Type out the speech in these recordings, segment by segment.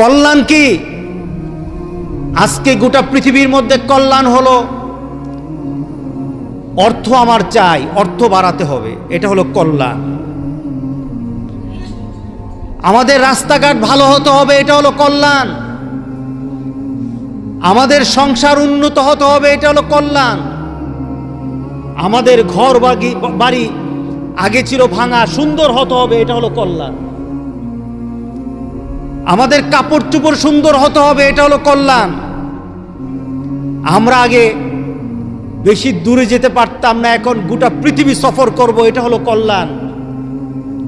কল্যাণ কি? আজকে গোটা পৃথিবীর মধ্যে কল্যাণ হলো, অর্থ আমার চাই, অর্থ বাড়াতে হবে, এটা হলো কল্যাণ। আমাদের রাস্তাঘাট ভালো হতে হবে, এটা হলো কল্যাণ। আমাদের সংসার উন্নত হতে হবে, এটা হলো কল্যাণ। আমাদের ঘর বাড়ি আগে ছিল ভাঙা, সুন্দর হতে হবে, এটা হলো কল্যাণ। আমাদের কাপড় চোপড় সুন্দর হতে হবে এটা হলো কল্যাণ। আমরা আগে বেশি দূরে যেতে পারতাম না এখন গোটা পৃথিবী সফর করব এটা হলো কল্যাণ।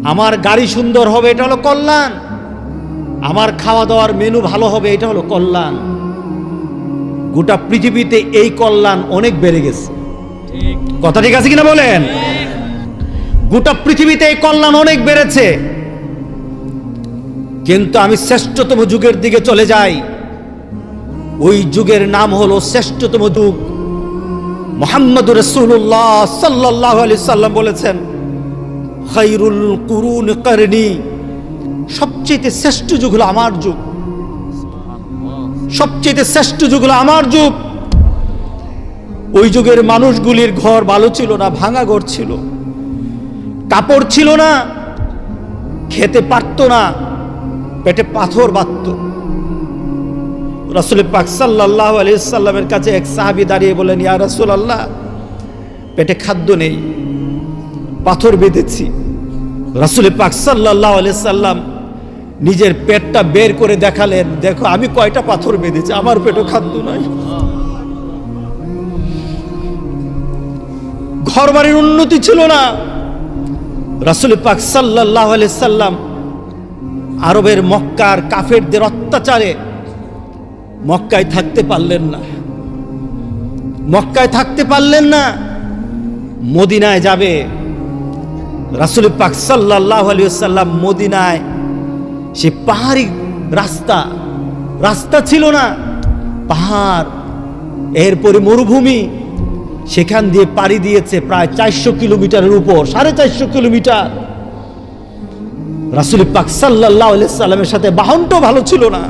আমার গাড়ি সুন্দর হবে এটা হলো কল্যাণ। আমার খাওয়া দাওয়ার মেনু ভালো হবে এটা হলো কল্যাণ। গোটা পৃথিবীতে এই কল্যাণ অনেক বেড়ে গেছে। কথা ঠিক আছে কিনা বলেন? গোটা পৃথিবীতে এই কল্যাণ অনেক বেড়েছে। কিন্তু আমি শ্রেষ্ঠতম যুগের দিকে চলে যাই। ওই যুগের নাম হলো শ্রেষ্ঠতম যুগ। মোহাম্মদ রসুল্লাহ সাল্লাহ আলি সাল্লাম বলেছেন খৈরুল কুরুন করনি সবচেয়ে শ্রেষ্ঠ যুগ হলো আমার যুগ। সবচেয়ে শ্রেষ্ঠ যুগ হলো আমার যুগ। ওই যুগের মানুষগুলির ঘর ভালো ছিল না, ভাঙা ঘর ছিল। কাপড় ছিল না, খেতে পারত না। পেটে পাথর বাঁধত। রসুল পাক সাল্লাহ আলিয়াল্লামের কাছে এক সাহাবি দাঁড়িয়ে বলেন ইয়া রসুল আল্লাহ পেটে খাদ্য নেই, পাথর বেঁধেছি। রসুল পাক সাল্লাহ আলিয়াল্লাম নিজের পেটটা বের করে দেখালেন, দেখো, আমি কয়টা পাথর বেঁধেছি, আমার পেটে খাদ্য নাই। ঘর বাড়ির উন্নতি ছিল না। রাসুল পাক সাল্লাহ সাল্লাম আরবের মক্কার কাফেরদের অত্যাচারে মক্কায় থাকতে পারলেন না। মক্কায় থাকতে পারলেন না, মদিনায় যাবে। রাসুল পাক সাল্লাহ সাল্লাম মদিনায়, সে পাহাড়ি রাস্তা রাস্তা ছিল না, পাহাড়, এরপরে মরুভূমি, সেখান দিয়ে পাড়ি দিয়েছে প্রায় চারশো কিলোমিটারের উপর, সাড়ে চারশো কিলোমিটার। রাসুল পাক সাল্লাহ সাল্লামের সাথে বাহনটাও ভালো ছিল না।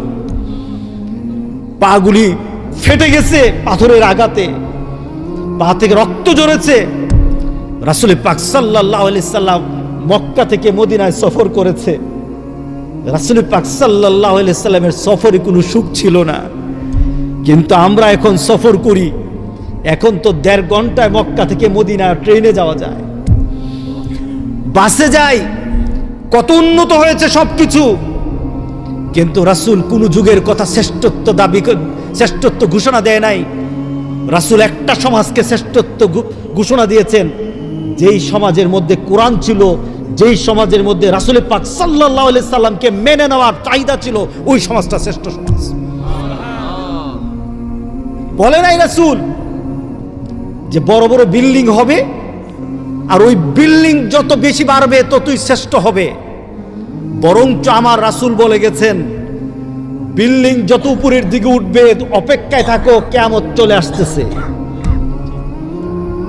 পাগুলি ফেটে গেছে পাথরের আঘাতে। পা থেকে রক্ত জড়েছে রাসুল পাক সাল্লাহ সাল্লাম মক্কা থেকে মদিনায় সফর করেছে। রাসুল পাক সাল্লাহ সাল্লামের সফরে কোনো সুখ ছিল না। কিন্তু আমরা এখন সফর করি। এখন তো দেড় ঘন্টায় মক্কা থেকে মদিনা ট্রেনে যাওয়া যায়। বাসে যাই কত উন্নত হয়েছে সব কিছু কিন্তু রাসুল কোন যুগের কথা শ্রেষ্ঠত্ব দাবি শ্রেষ্ঠত্ব ঘোষণা দেয় নাই। রাসুল একটা সমাজকে শ্রেষ্ঠত্ব ঘোষণা দিয়েছেন, যেই সমাজের মধ্যে কোরআন ছিল, যেই সমাজের মধ্যে রাসুল পাক সাল্লাহ সাল্লামকে মেনে নেওয়ার চাহিদা ছিল, ওই সমাজটা শ্রেষ্ঠ সমাজ। বলে নাই রাসুল যে বড় বড় বিল্ডিং হবে, আর ওই বিল্ডিং যত বেশি বাড়বে ততই শ্রেষ্ঠ হবে। বরঞ্চ আমার রাসুল বলে গেছেন, বিল্ডিং যত উপরের দিকে উঠবে, অপেক্ষায় থাকো কেমন চলে আসতেছে।